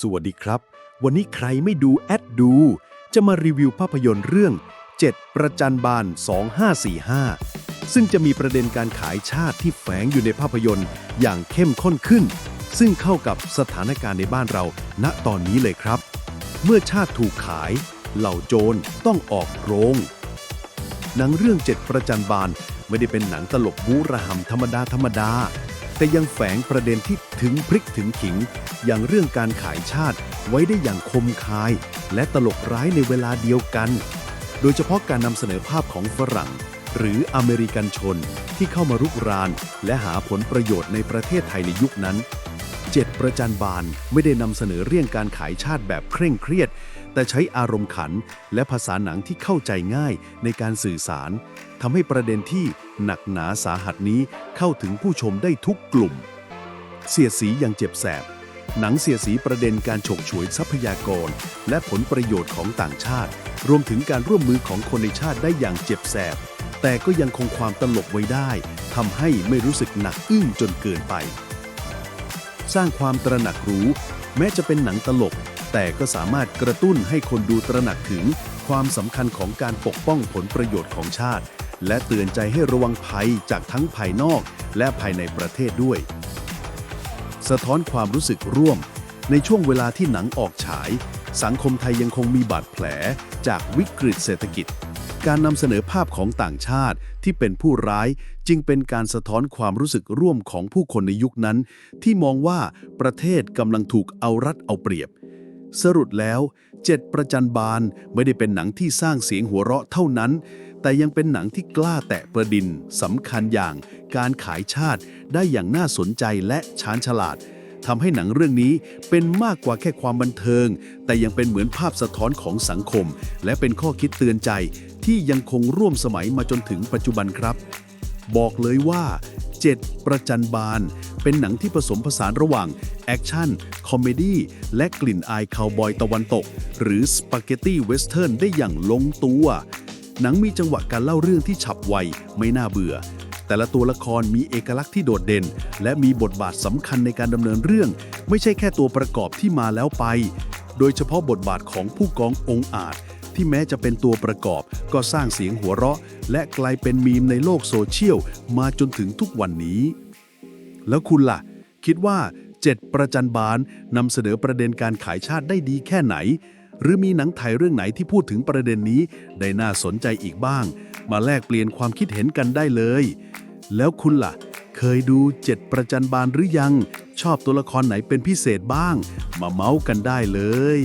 สวัสดีครับ วันนี้ใครไม่ดูแอดดู จะมารีวิวภาพยนตร์เรื่อง 7 ประจันบาน 2545 ซึ่งจะมีประเด็นการขายชาติที่แฝงอยู่ในภาพยนตร์อย่างเข้มข้นขึ้น ซึ่งเข้ากับสถานการณ์ในบ้านเรา ณตอนนี้เลยครับ เมื่อชาติถูกขาย เหล่าโจรต้องออกโรง หนังเรื่องเจ็ดประจันบานไม่ได้เป็นหนังตลกบูระหำธรรมดาธรรมดา แต่ยังแฝงประเด็นที่ถึงพริกถึงขิง อย่างเรื่องการขายชาติไว้ได้อย่างคมคาย และตลกร้ายในเวลาเดียวกัน โดยเฉพาะการนำเสนอภาพของฝรั่ง หรืออเมริกันชนที่เข้ามารุกราน และหาผลประโยชน์ในประเทศไทยในยุคนั้น เจ็ดประจันบานไม่ได้นำเสนอเรื่องการขายชาติแบบเคร่งเครียด แต่ใช้อารมณ์ขัน และภาษาหนังที่เข้าใจง่ายในการสื่อสารทำให้ประเด็นที่หนักหนาสาหัสนี้เข้าถึงผู้ชมได้ทุกกลุ่ม เสียสีย่างเจ็บแสบ หนังเสียสีประเด็นการฉกฉวยทรัพยากร และผลประโยชน์ของต่างชาติ รวมถึงการร่วมมือของคนในชาติได้อย่างเจ็บแสบ แต่ก็ยังคงความตลกไว้ได้ทำให้ไม่รู้สึกหนักอึ้งจนเกินไป สร้างความตระหนักรู้ แม้จะเป็นหนังตลก แต่ก็สามารถกระตุ้นให้คนดูตระหนักถึง ความสำคัญของการปกป้องผลประโยชน์ของชาติ และเตือนใจให้ระวังภัยจากทั้งภายนอกและภายในประเทศด้วย สะท้อนความรู้สึกร่วม ในช่วงเวลาที่หนังออกฉาย สังคมไทยยังคงมีบาดแผลจากวิกฤตเศรษฐกิจ การนำเสนอภาพของต่างชาติที่เป็นผู้ร้ายจึงเป็นการสะท้อนความรู้สึกร่วมของผู้คนในยุคนั้น ที่มองว่าประเทศกำลังถูกเอารัดเอาเปรียบ สรุปแล้วเจ็ดประจันบานไม่ได้เป็นหนังที่สร้างเสียงหัวเราะเท่านั้น แต่ยังเป็นหนังที่กล้าแตะประดินสำคัญอย่างการขายชาติได้อย่างน่าสนใจและชาญฉลาดทำให้หนังเรื่องนี้เป็นมากกว่าแค่ความบันเทิง แต่ยังเป็นเหมือนภาพสะท้อนของสังคม และเป็นข้อคิดเตือนใจ ที่ยังคงร่วมสมัยมาจนถึงปัจจุบันครับ บอกเลยว่า 7 ประจันบาน เป็นหนังที่ผสมผสานระหว่าง แอคชั่น คอมเมดี้และกลิ่นอายคาวบอยตะวันตก หรือสปาเกตตี้เวสเทิร์นได้อย่างลงตัว หนังมีจังหวะการเล่าเรื่องที่ฉับไวไม่น่าเบื่อแต่ละตัวละครมีเอกลักษณ์ที่โดดเด่น และมีบทบาทสำคัญในการดำเนินเรื่อง ไม่ใช่แค่ตัวประกอบที่มาแล้วไป โดยเฉพาะบทบาทของผู้กององอาจ ที่แม้จะเป็นตัวประกอบ ก็สร้างเสียงหัวเราะ และกลายเป็นมีมในโลกโซเชียลมาจนถึงทุกวันนี้ แล้วคุณล่ะ คิดว่า 7 ประจันบานนำเสนอประเด็นการขายชาติได้ดีแค่ไหน หรือมีหนังไทยเรื่องไหนที่พูดถึงประเด็นนี้ ได้น่าสนใจอีกบ้าง มาแลกเปลี่ยนความคิดเห็นกันได้เลย แล้วคุณล่ะ เคยดู 7 ประจันบานหรือยัง ชอบตัวละครไหนเป็นพิเศษบ้าง มาเมาส์กันได้เลย